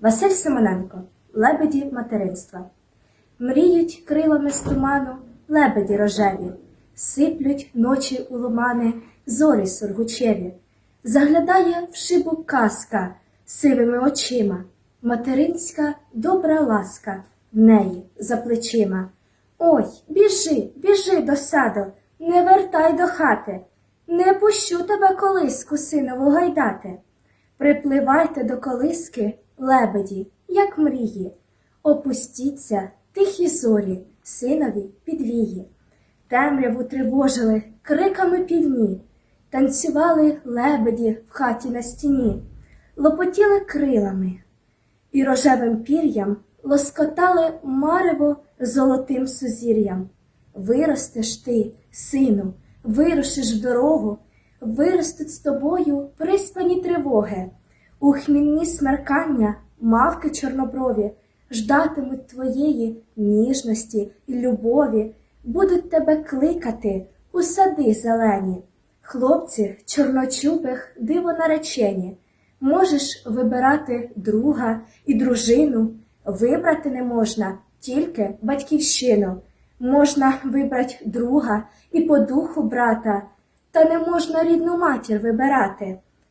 Василь Симоненко Лебеді материнства. Мріють крилами з туману лебеді рожеві, сиплють ночі у лумани зорі сургучеві. Заглядає в шибу казка сивими очима, материнська добра ласка в неї за плечима. Ой, біжи, біжи до саду, не вертай до хати, не пущу тебе колиску синову гайдати. Припливайте до колиски, лебеді, як мрії, опустіться тихі зорі, синові підвії. Темряву тривожили криками півні, танцювали лебеді в хаті на стіні, лопотіли крилами. І рожевим пір'ям лоскотали марево золотим сузір'ям. Виростеш ти, сину, вирушиш в дорогу, виростуть з тобою приспані тривоги, у хмільні смеркання мавки чорноброві ждатимуть твоєї ніжності і любові, будуть тебе кликати у сади зелені. Хлопці чорночубих диво наречені. Можеш вибирати друга і дружину, вибрати не можна тільки батьківщину. Можна вибрати друга і по духу брата, та не можна рідну матір вибирати.